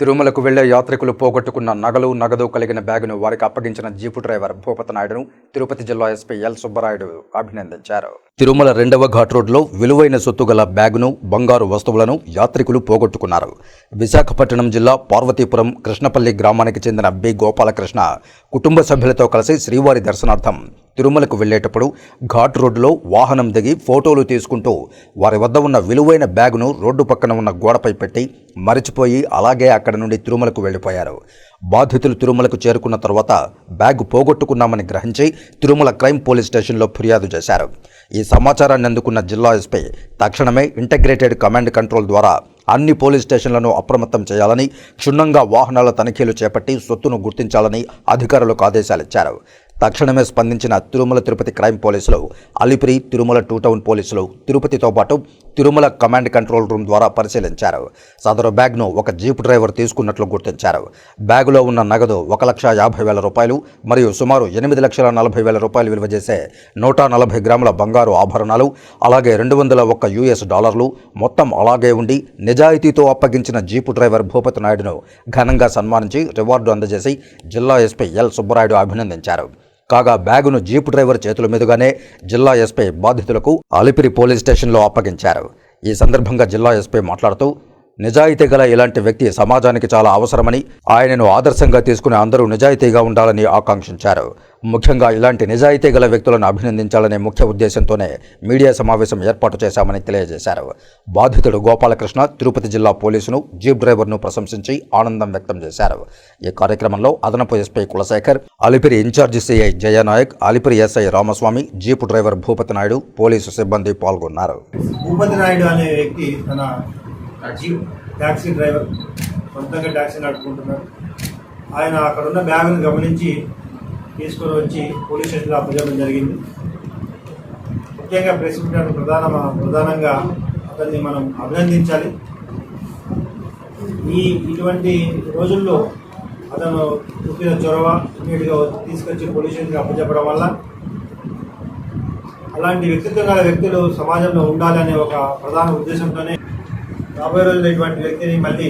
తిరుమలకు వెళ్ళే యాత్రికులు పోగొట్టుకున్న నగలు నగదు కలిగిన బ్యాగును వారికి అప్పగించిన జీపు డ్రైవర్ భూపత నాయుడును తిరుపతి జిల్లా ఎస్పీ ఎల్ సుబ్బరాయుడు అభినందించారు. తిరుమల రెండవ ఘాట్ రోడ్లో విలువైన సొత్తు గల బ్యాగును బంగారు వస్తువులను యాత్రికులు పోగొట్టుకున్నారు. విశాఖపట్నం జిల్లా పార్వతీపురం కృష్ణపల్లి గ్రామానికి చెందిన బి. గోపాలకృష్ణ కుటుంబ సభ్యులతో కలిసి శ్రీవారి దర్శనార్థం తిరుమలకు వెళ్ళేటప్పుడు ఘాట్ రోడ్డులో వాహనం దిగి ఫోటోలు తీసుకుంటూ వారి వద్ద ఉన్న విలువైన బ్యాగును రోడ్డు పక్కన ఉన్న గోడపై పెట్టి మరిచిపోయి అలాగే అక్కడి నుండి తిరుమలకు వెళ్ళిపోయారు. బాధితులు తిరుమలకు చేరుకున్న తర్వాత బ్యాగ్ పోగొట్టుకున్నామని గ్రహించి తిరుమల క్రైమ్ పోలీస్ స్టేషన్లో ఫిర్యాదు చేశారు. ఈ సమాచారాన్ని అందుకున్న జిల్లా ఎస్పీ తక్షణమే ఇంటగ్రేటెడ్ కమాండ్ కంట్రోల్ ద్వారా అన్ని పోలీస్ స్టేషన్లను అప్రమత్తం చేయాలని క్షుణ్ణంగా వాహనాల తనిఖీలు చేపట్టి సొత్తును గుర్తించాలని అధికారులకు ఆదేశాలిచ్చారు తక్షణమే స్పందించిన తిరుమల తిరుపతి క్రైమ్ పోలీసులు అలిపిరి తిరుమల టూ టౌన్ పోలీసులు తిరుపతితో పాటు తిరుమల కమాండ్ కంట్రోల్ రూమ్ ద్వారా పరిశీలించారు. సదరు బ్యాగ్ను ఒక జీప్ డ్రైవర్ తీసుకున్నట్లు గుర్తించారు. బ్యాగులో ఉన్న నగదు ఒక లక్ష యాభై వేల రూపాయలు మరియు సుమారు ఎనిమిది లక్షల నలభై వేల రూపాయలు విలువ చేసే నూట నలభై గ్రాముల బంగారు ఆభరణాలు అలాగే రెండు వందల ఒక్క యూఎస్ డాలర్లు మొత్తం అలాగే ఉండి నిజాయితీతో అప్పగించిన జీపు డ్రైవర్ భూపతి నాయుడును ఘనంగా సన్మానించి రివార్డు అందజేసి జిల్లా ఎస్పీ ఎల్ సుబ్బరాయుడు అభినందించారు. కాగా బ్యాగును జీపు డ్రైవర్ చేతుల మీదుగానే జిల్లా ఎస్పీ బాధితులకు అలిపిరి పోలీస్ స్టేషన్లో అప్పగించారు. ఈ సందర్భంగా జిల్లా ఎస్పీ మాట్లాడుతూ నిజాయితీ గల ఇలాంటి వ్యక్తి సమాజానికి చాలా అవసరమని ఆయనను ఆదర్శంగా తీసుకుని అందరూ నిజాయితీగా ఉండాలని ఆకాంక్షించారు. ముఖ్యంగా ఇలాంటి నిజాయితీ గల వ్యక్తులను అభినందించాలనే ముఖ్య ఉద్దేశంతోనే మీడియా సమావేశం ఏర్పాటు చేశామని తెలియజేశారు. బాధితుడు గోపాలకృష్ణ తిరుపతి జిల్లా పోలీసును జీప్ డ్రైవర్ను ప్రశంసించి ఆనందం వ్యక్తం చేశారు. ఈ కార్యక్రమంలో అదనపు SP Kulasekhar Alipiri incharge CI Jayanayak Alipiri SI Ramaswamy jeep driver Bhupathi Naidu police సిబ్బంది పాల్గొన్నారు. భూపతి నాయుడు అనే వ్యక్తి తన ట్యాక్సీ డ్రైవర్ సొంతంగా ట్యాక్సీ నడుపుకుంటున్నాడు. ఆయన అక్కడ ఉన్న బ్యాగును గమనించి తీసుకొని వచ్చి పోలీస్ స్టేషన్లో అప్పజేయడం జరిగింది. ముఖ్యంగా ప్రెస్ ప్రధాన ప్రధానంగా అతన్ని మనం అభినందించాలి. ఈ ఇటువంటి రోజుల్లో అతను చూపిన చొరవ ఇమీడియట్గా తీసుకొచ్చి పోలీస్ స్టేషన్కి అప్పచెప్పడం వల్ల అలాంటి వ్యక్తిత్వం గల వ్యక్తులు సమాజంలో ఉండాలనే ఒక ప్రధాన ఉద్దేశంతోనే రాబోయే రోజుల్లో ఇటువంటి వ్యక్తిని మళ్ళీ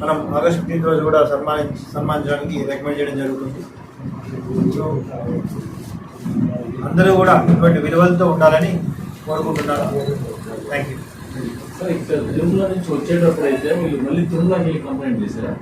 మనం ఆగస్టు ఫిఫ్టీన్త్ రోజు కూడా సన్మానించి సన్మానించడానికి రికమెండ్ చేయడం జరుగుతుంది. సో, అందరూ కూడా ఇటువంటి విలువలతో ఉండాలని కోరుకుంటున్నాను. థ్యాంక్ యూ సార్ ఇక్కడ తిరుమల నుంచి వచ్చేటప్పుడు అయితే మీరు మళ్ళీ తిరుమలకి వెళ్ళి కంప్లైంట్ చేశారా?